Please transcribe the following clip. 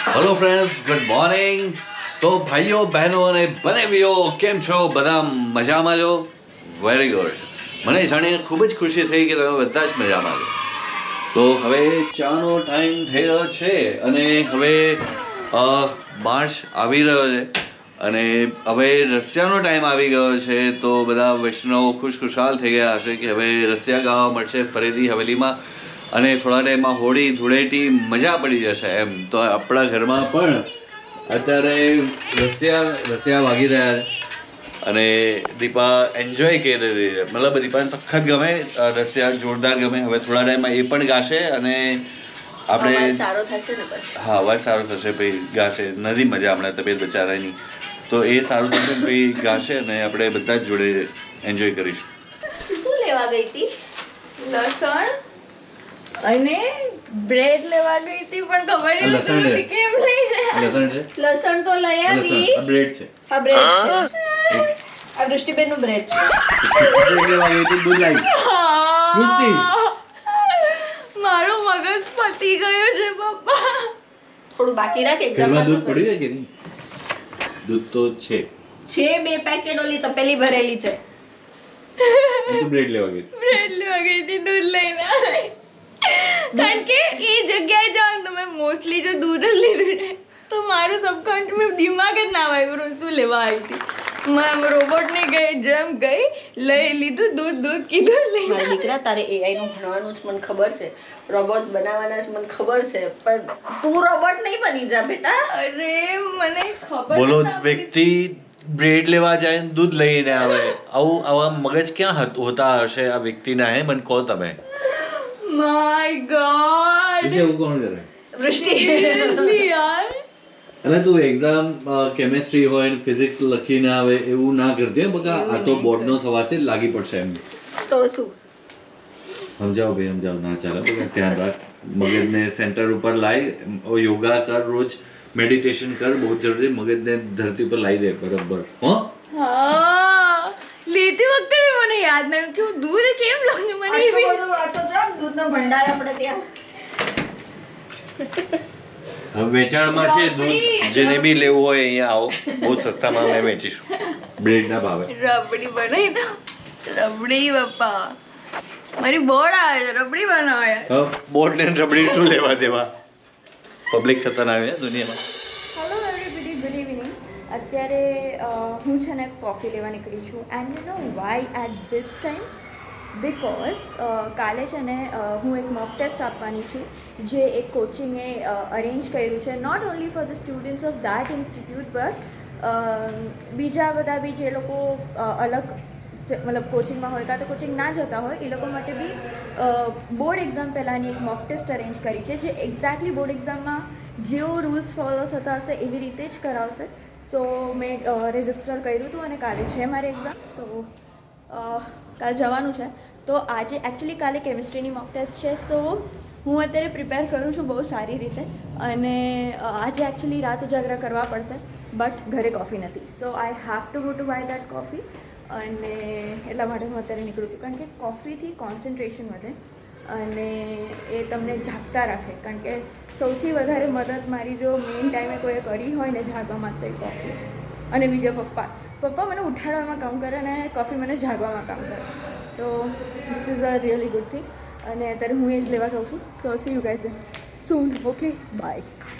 Hello friends good morning તો ભાઈઓ, બહેનો અને બનેવીઓ કેમ છો? બધા મજામાં છો? વેરી ગુડ મને જાણીને ખૂબ જ ખુશી થઈ કે તમે બધા જ મજામાં છો. તો હવે ચાનો ટાઈમ થયો છે અને હવે માર્ચ આવી રહ્યો છે અને હવે રસિયાનો ટાઈમ આવી ગયો છે તો બધા વૈષ્ણવ ખુશખુશાલ થઈ ગયા હશે કે હવે રસિયા ગાવા મળશે ફરીથી હવેલીમાં. અને થોડા ટાઈમમાં હોળી ધૂળેટી મજા પડી જશે એમ. તો આપણા ઘરમાં પણ અત્યારે રસિયા રસિયા વાગી રહ્યા છે. અને દીપા એન્જોય કરી રહી છે. મતલબ દીપાને સખત ગમે રસિયા જોરદાર ગમે. હવે થોડા ટાઈમમાં એ પણ ગાશે અને આપણે હા અવાજ સારો થશે ભાઈ ગાશે. નથી મજા હમણાં તબિયત બચારાની તો એ સારું થશે ભાઈ ગાશે અને આપણે બધા જ જોડે એન્જોય કરીશું. શું લેવા ગઈ હતી લસણ? અને બ્રેડ લેવા ગઈ હતી પણ ખબર નહીં લસણ નહીં છે. કેમ લઈ લસણ છે? લસણ તો લઈ આવી બ્રેડ છે. આ બ્રેડ છે. આ દૃષ્ટિબેનનું બ્રેડ છે દૂધ લાવી મારું મગજ પતી ગયો છે પપ્પા. થોડું બાકી રાખ એક્ઝામમાં દૂધ પડી જાય કે નહીં? દૂધ તો છે. છે બે પેકેટ ઓલી તપેલી ભરેલી છે. બ્રેડ લેવા ગઈ બ્રેડ લેવા ગઈ હતી દૂધ લઈને. આવી. કારણ કે એ જગ્યાએ જાઓ ને તમે મોસ્ટલી જો દૂધ જ લીધું છે તો મારું સબકોન્સ મેં દિમાગ જ ના વાપરું શું લેવા આવી હતી? મેં રોબોટ ને ગઈ જેમ ગઈ લઈ લીધું દૂધ દૂધ કીધું લઈ મારા દીકરા તારે એઆઈ નું ભણવાનું જ મને ખબર છે. રોબોટ્સ બનાવવાના જ મને ખબર છે. પણ તું રોબોટ નહીં બની જા બેટા. અરે મને ખબર બોલો. વ્યક્તિ બ્રેડ લેવા જાય ને દૂધ લઈને આવે. આવું આવા મગજ ક્યાં હત- હોતા હશે આ વ્યક્તિના હે? મને કહો તમે. માય ગોડ એવું કોણ કરે વૃષ્ટિ યાર અને તું એક્ઝામ કેમેસ્ટ્રી હોય ને ફિઝિક્સ લખીને આવે એવું ના કરતી હોય બકા આ તો બોર્ડનો સવાલ છે લાગી પડશે એમ. તો શું? સમજાવો ભાઈ સમજાવો. ના ચાલે બકા ધ્યાન રાખ. મગજને સેન્ટર ઉપર લાવી યોગા કર રોજ. મેડિટેશન કર બહુ જરૂરી મગજને ધરતી પર લાવી દે બરાબર. હો? હા. યાદ નહીં કે હું દૂધ કેમ લઉં મને એ બી દૂધનો ભંડાર આપણે ત્યાં. હવે વેચાણમાં છે દૂધ જેને બી લેવું હોય અહીંયા આવો. બહુ સસ્તામાં અમે વેચીશું. બ્રેડ ના ભાવે. રબડી બનાવી દો. રબડી બાપા મારી બોર્ડ આવે છે રબડી બનાવે. બોર્ડ ને રબડી શું લેવા દેવા? પબ્લિક ખતરનાક છે દુનિયામાં. હેલો એવરીબડી ગુડ ઇવનિંગ અત્યારે હું છે ને કોફી લેવા નીકળી છું. And you know why at this time because કાલે છે ને હું એક મોક ટેસ્ટ આપવાની છું, જે એક કોચિંગે અરેન્જ કર્યું છે not only for the students of that institute but બીજા બધા બી જે લોકો અલગ મતલબ કોચિંગમાં હોય, કાં તો કોચિંગ ના જતા હોય, એ લોકો માટે બી બોર્ડ એક્ઝામ પહેલાંની એક મોક ટેસ્ટ અરેન્જ કરી છે, જે એક્ઝેક્ટલી બોર્ડ એક્ઝામમાં જેવો રૂલ્સ ફોલો થતા હશે, એવી રીતે જ કરાવશે. સો મેં રજિસ્ટર કર્યું હતું અને કાલે છે મારી એક્ઝામ તો કાલે જવાનું છે. તો આજે એકચ્યુઅલી કાલે કેમિસ્ટ્રીની મોક ટેસ્ટ છે. સો હું અત્યારે પ્રિપેર કરું છું બહુ સારી રીતે. અને આજે એકચ્યુઅલી રાત ઉજાગરા કરવા પડશે બટ ઘરે કોફી નથી. So I have to go to buy that coffee અને એટલા માટે હું અત્યારે નીકળું છું. કારણ કે કોફીથી કોન્સન્ટ્રેશન વધે. અને એ તમને જાગતા રાખે. કારણ કે સૌથી વધારે મદદ મારી જો મેઇન ટાઈમે કોઈએ કરી હોય ને જાગવામાં તો એ કોફી છે. અને બીજા પપ્પા. પપ્પા મને ઉઠાડવામાં કામ કરે અને કોફી મને જાગવામાં કામ કરે. તો this is a really good thing અને અત્યારે હું એ જ લેવા જાઉં છું. So see you guys soon okay bye